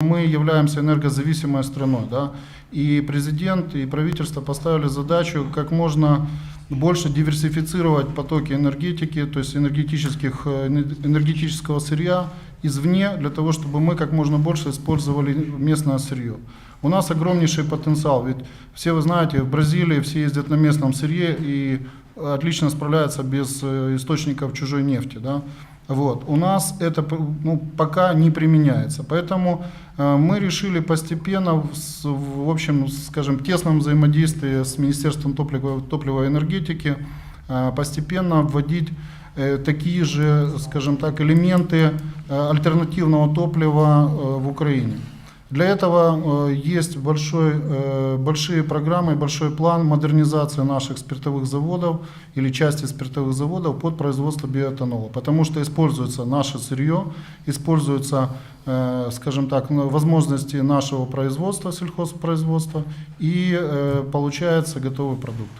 Мы являемся энергозависимой страной, да, и президент и правительство поставили задачу как можно больше диверсифицировать потоки энергетики, то есть энергетических, э, энергетического сырья извне, для того, чтобы мы как можно больше использовали местное сырье. У нас огромнейший потенциал, ведь все вы знаете, в Бразилии все ездят на местном сырье и отлично справляются без э, источников чужой нефти. Да? Вот. У нас это ну, пока не применяется. Поэтому э, мы решили постепенно, в, в общем, скажем, тесном взаимодействии с Министерством топлива, топлива и энергетики, э, постепенно вводить э, такие же, скажем так, элементы э, альтернативного топлива э, в Украине. Для этого э, есть большой, э, большие программы, большой план модернизации наших спиртовых заводов или части спиртовых заводов под производство биоэтанола. Потому что используется наше сырье, используются, э, скажем так, ну, возможности нашего производства, сельхозпроизводства и получается готовый продукт.